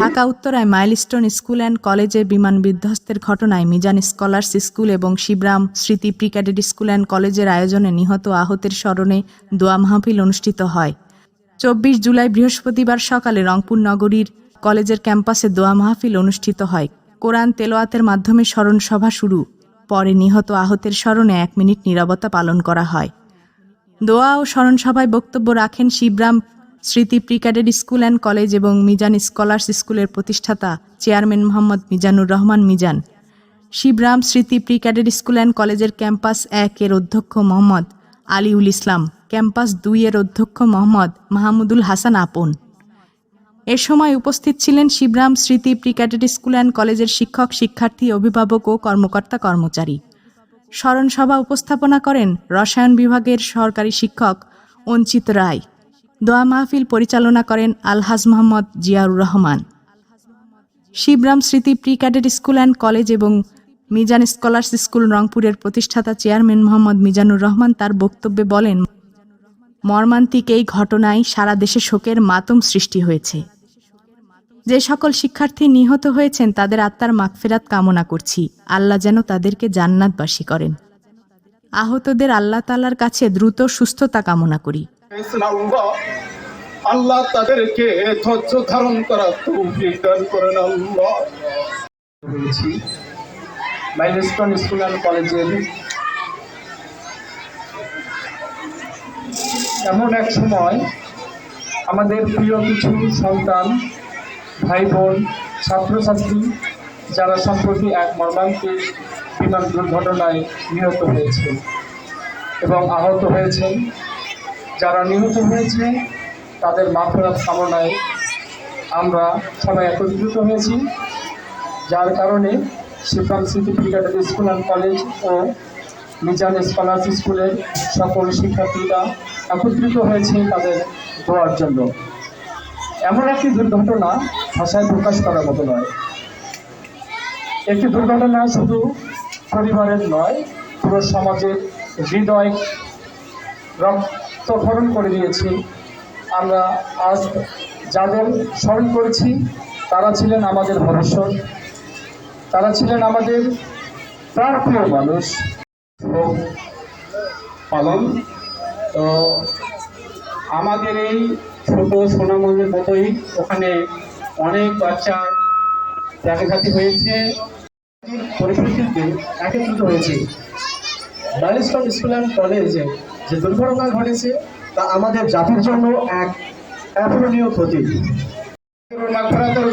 ঢাকা, উত্তরায় milestone school and কলেজে বিমান বিধ্বস্তের ঘটনায় মিজান স্কলার্স স্কুল এবং Shibram Smriti pre cadet school and কলেজের আয়োজনে নিহত আহতের স্মরণে দোয়া মাহফিল অনুষ্ঠিত হয়। চব্বিশ জুলাই বৃহস্পতিবার সকালে রংপুর নগরীর কলেজের ক্যাম্পাসে দোয়া মাহফিল অনুষ্ঠিত হয়। কোরআন তেলোয়াতের মাধ্যমে স্মরণ সভা শুরু। পরে নিহত আহতের স্মরণে এক মিনিট নীরবতা পালন করা হয়। দোয়া ও স্মরণ সভায় বক্তব্য রাখেন Shibram Smriti pre cadet school and college এবং মিজান স্কলার্স স্কুলের প্রতিষ্ঠাতা chairman Mohammad Mizanur Rahman Mizan. Shibram Smriti pre cadet school and কলেজের ক্যাম্পাস এক এর অধ্যক্ষ মোহাম্মদ আলিউল ইসলাম, ক্যাম্পাস দুই এর অধ্যক্ষ মোহাম্মদ মাহমুদুল হাসান আপন। এ সময় উপস্থিত ছিলেন Shibram Smriti pre cadet school and কলেজের শিক্ষক, শিক্ষার্থী, অভিভাবক ও কর্মকর্তা, কর্মচারী। স্মরণ সভা উপস্থাপনা করেন রসায়ন বিভাগের সরকারি শিক্ষক অঞ্চিত রায়। দোয়া মাহফিল পরিচালনা করেন আলহাজ Mohammad Ziaur Rahman. Shibram Smriti pre cadet school and college এবং মিজান স্কলার্স স্কুল রংপুরের প্রতিষ্ঠাতা চেয়ারম্যান মোহাম্মদ মিজানুর রহমান তার বক্তব্যে বলেন, মর্মান্তিক এই ঘটনায় সারা দেশে শোকের মাতম সৃষ্টি হয়েছে। যে সকল শিক্ষার্থী নিহত হয়েছেন তাদের আত্মার মাগফেরাত কামনা করছি। আল্লাহ যেন তাদেরকে জান্নাতবাসী করেন। আহতদের আল্লাহ তাআলার কাছে দ্রুত সুস্থতা কামনা করি। আল্লাহ তাদেরকে ধৈর্য ধারণ মাইলস্টোন স্কুল কলেজের। এমন এক সময় আমাদের প্রিয় কিছু সন্তান, ভাই বোন, ছাত্রছাত্রী, যারা সম্প্রতি এক মর্মান্তিক বিমান দুর্ঘটনায় নিহত হয়েছে এবং আহত হয়েছেন। যারা নিহত হয়েছে, তাদের মাফেরাত কামনায় আমরা সবাই একত্রিত হয়েছি। যার কারণে Smriti cricketer school and college O Mizan scholars স্কুলের সকল শিক্ষার্থীরা একত্রিত হয়েছে তাদের দোয়ার জন্য। এমন একটি দুর্ঘটনা ভাষায় প্রকাশ করার মতো নয়। একটি দুর্ঘটনা শুধু পরিবারের নয়, পুরো সমাজের হৃদয় রক্তক্ষরণ করে দিয়েছি। আমরা আজ যাদের স্মরণ করেছি, তারা ছিলেন আমাদের ভবিষ্যৎ। তারা ছিলেন আমাদের প্রাণপ্রিয় মানুষ। পালন। তো আমাদের এই ছোট সোনামণির মতোই ওখানে অনেক বাচ্চা দেখাঘাতি হয়েছে। পরিপ্রেক্ষিতে একত্রিত হয়েছে। মাইলস্টোন স্কুল অ্যান্ড কলেজে যে দুর্ঘটনা ঘটেছে তা আমাদের জাতির জন্য এক অপূরণীয় ক্ষতি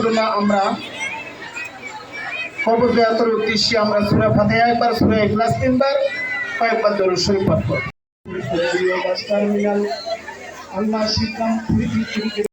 জন্য আমরা কবর দেয়াতের উদ্দেশ্যে আমরা সুরা ফাতিহা একবার সুরা ইখলাস তিনবার কয়েকবার দরুদ শরীফ পাঠ করব। আল্লাহ শিবরাম